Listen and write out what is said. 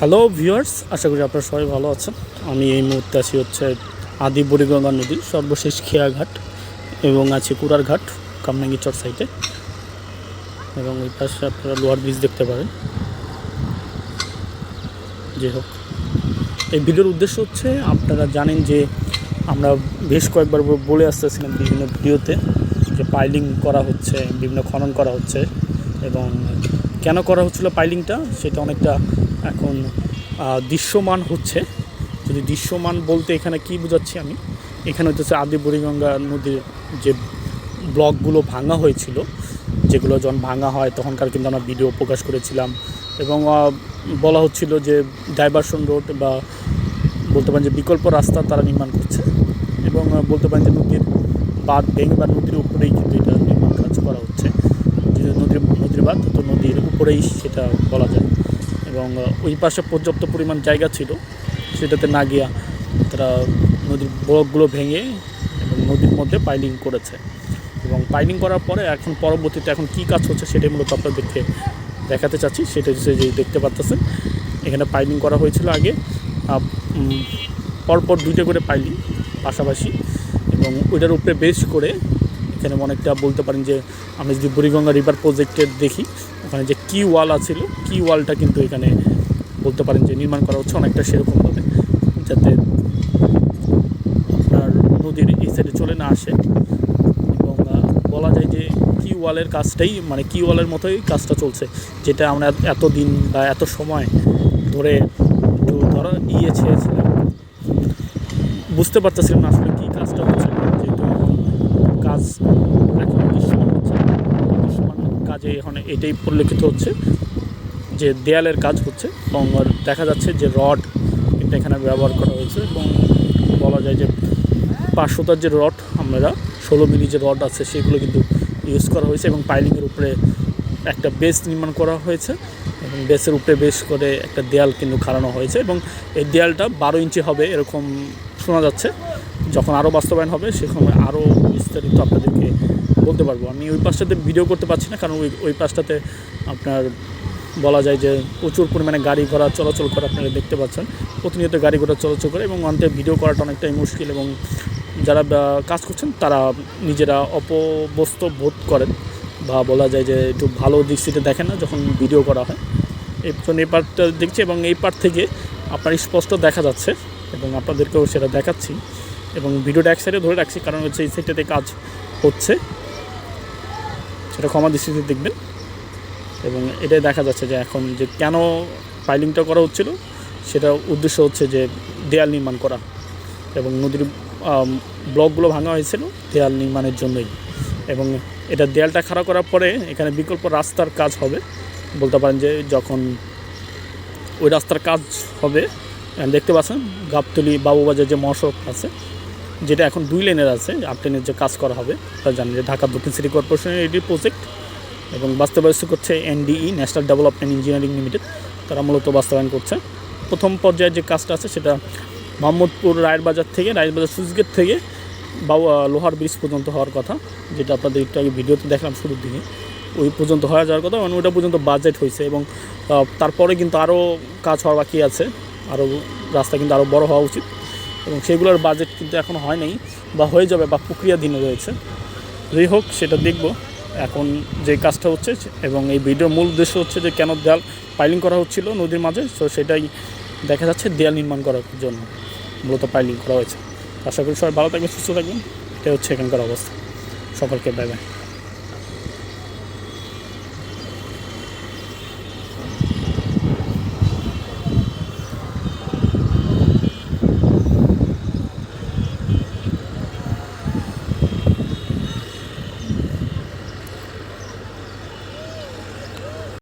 Hello viewers আশা করি আপনারা সবাই ভালো আছেন। আমি এই মুহূর্তে আছি হচ্ছে আদি বুড়িগঙ্গা নদীর সর্বশেষ খেয়াঘাট এবং আছে কুড়ার ঘাট কামনাঙ্গিচর সাইডে এবং ওই পাশে আপনারা লোয়ার ব্রিজ দেখতে পারেন। যে হোক, এই ভিডিওর উদ্দেশ্য হচ্ছে আপনারা জানেন যে আমরা বেশ কয়েকবার বলে আসতেছিলাম বিভিন্ন ভিডিওতে যে পাইলিং করা হচ্ছে, বিভিন্ন খনন করা হচ্ছে এবং কেন করা হচ্ছিল পাইলিংটা, সেটা অনেকটা এখন দৃশ্যমান হচ্ছে। যদি দৃশ্যমান বলতে এখানে কি বোঝাচ্ছি আমি? এখানে হচ্ছে আদি বুড়িগঙ্গা নদীর যে ব্লকগুলো ভাঙা হয়েছিল, যেগুলো যখন ভাঙা হয় তখনকার কিন্তু আমরা ভিডিও প্রকাশ করেছিলাম। এবং বলা হচ্ছিল যে ডাইভারশন রোড বা বলতে পারেন যে বিকল্প রাস্তা তারা নির্মাণ করছে। এবং বলতে পারেন যে নদীর বাঁধ ভেঙে বা নদীর উপরেই কিন্তু এটা নির্মাণ কাজ করা হচ্ছে যে নদীর নদীর বাঁধ তো উপরেই সেটা বলা যায়। এবং ওই পাশে পর্যাপ্ত পরিমাণ জায়গা ছিল। সেটাতে না গিয়া তারা নদীর ব্লকগুলো ভেঙে এবং নদীর মধ্যে পাইলিং করেছে। এবং পাইলিং করার পরে এখন পরবর্তীতে এখন কী কাজ হচ্ছে সেটাই মূলত আপনাদেরকে দেখাতে চাচ্ছি। সেটা যে দেখতে পাচ্ছেন এখানে পাইলিং করা হয়েছিল আগে। পরপর দুইটা করে পাইলিং পাশাপাশি। এবং ওইটার উপরে বেশ করে এখানে অনেকটা বলতে পারেন যে, আমরা যদি বুড়িগঙ্গা রিভার প্রজেক্টের দেখি ওখানে যে কি ওয়াল আছিল কি ওয়ালটা কিন্তু এখানে বলতে পারেন যে নির্মাণ করা হচ্ছে অনেকটা সেরকমভাবে, যাতে আপনার নদীর এই সাইডে চলে না আসে। এবং বলা যায় যে কি ওয়ালের কাজটাই মানে কি ওয়ালের মতোই কাজটা চলছে, যেটা আমরা এত দিন বা এত সময় ধরে একটু ধরো ইয়ে ছেড়েছিলাম। বুঝতে পারতেছিলাম না আসলে কী কাজটা হচ্ছে, যেহেতু কাজ এখন দৃশ্যমান হচ্ছে দৃশ্যমান কাজে এখন এটাই পরিলক্ষিত হচ্ছে যে দেয়ালের কাজ হচ্ছে এবং দেখা যাচ্ছে যে রড কিন্তু এখানে ব্যবহার করা হয়েছে এবং বলা যায় যে পাঁচশোটার যে রড আমরা ষোলো মিলি যে রড আছে সেগুলো কিন্তু ইউজ করা হয়েছে এবং পাইলিংয়ের উপরে একটা বেস নির্মাণ করা হয়েছে এবং বেসের উপরে বেশ করে একটা দেয়াল কিন্তু খাড়ানো হয়েছে এবং এই দেয়ালটা বারো ইঞ্চি হবে এরকম শোনা যাচ্ছে। যখন আরও বাস্তবায়ন হবে সে সময় আরও বিস্তারিত আপনাদেরকে বলতে পারব। আমি ওই পাশটাতে ভিডিও করতে পারছি না, কারণ ওই ওই পাশটাতে আপনার বলা যায় যে প্রচুর পরিমাণে গাড়ি ঘোড়া চলাচল করে আপনারা দেখতে পাচ্ছেন। প্রতিনিয়ত গাড়ি ঘোড়া চলাচল করে এবং অন্তে ভিডিও করাটা অনেকটাই মুশকিল এবং যারা কাজ করছেন তারা নিজেরা অপবস্ত বোধ করেন বা বলা যায় যে একটু ভালো দৃষ্টিতে দেখেন না যখন ভিডিও করা হয়। এই এই পার্টটা দেখছি এবং এই পার্ট থেকে আপনার স্পষ্ট দেখা যাচ্ছে এবং আপনাদেরকেও সেটা দেখাচ্ছি। এবং ভিডিওটা এক সাইডে ধরে রাখছি, কারণ হচ্ছে এই সাইডটাতে কাজ হচ্ছে। সেটা ক্ষমা দৃষ্টিতে দেখবেন। এবং এটাই দেখা যাচ্ছে যে এখন যে কেন পাইলিংটা করা হচ্ছিল, সেটা উদ্দেশ্য হচ্ছে যে দেয়াল নির্মাণ করা। এবং নদীর ব্লকগুলো ভাঙা হয়েছিল দেয়াল নির্মাণের জন্যই। এবং এটা দেয়ালটা খাড়া করার পরে এখানে বিকল্প রাস্তার কাজ হবে। বলতে পারেন যে যখন ওই রাস্তার কাজ হবে, দেখতে পাচ্ছেন গাবতলি, বাবুবাজার যে মহাসড়ক আছে যেটা এখন দুই লেনের আছে আট লেনের যে কাজ করা হবে, তা জানেন যে ঢাকা দক্ষিণ সিটি কর্পোরেশনের এটি প্রজেক্ট এবং বাস্তবায়িত করছে NDE national development engineering limited তারা মূলত বাস্তবায়ন করছে। প্রথম পর্যায়ে যে কাজটা আছে সেটা মোহাম্মদপুর রায়ের বাজার থেকে রায়ের বাজার সুইচগেট থেকে বা লোহার ব্রিজ পর্যন্ত হওয়ার কথা, যেটা আপনাদের একটু আগে ভিডিওতে দেখলাম শুরুর দিকে। ওই পর্যন্ত হয়ে যাওয়ার কথা মানে ওইটা পর্যন্ত বাজেট হয়েছে এবং তারপরে কিন্তু আরও কাজ হওয়ার বাকি আছে। আরও রাস্তা কিন্তু আরও বড় হওয়া উচিত। এবং সেগুলোর বাজেট কিন্তু এখনও হয় নাই বা হয়ে যাবে বা প্রক্রিয়াধীনে রয়েছে। যাই হোক, সেটা দেখব এখন যে কাজটা হচ্ছে এবং এই ভিডিওর মূল উদ্দেশ্য হচ্ছে যে কেন দেয়াল পাইলিং করা হচ্ছিল নদীর মাঝে, তো সেটাই দেখা যাচ্ছে দেয়াল নির্মাণ করার জন্য মূলত পাইলিং করা হয়েছে। আশা করি সবাই ভালো থাকবেন, সুস্থ থাকবেন। এটাই হচ্ছে এখানকার অবস্থা। সকলকে বাই বাই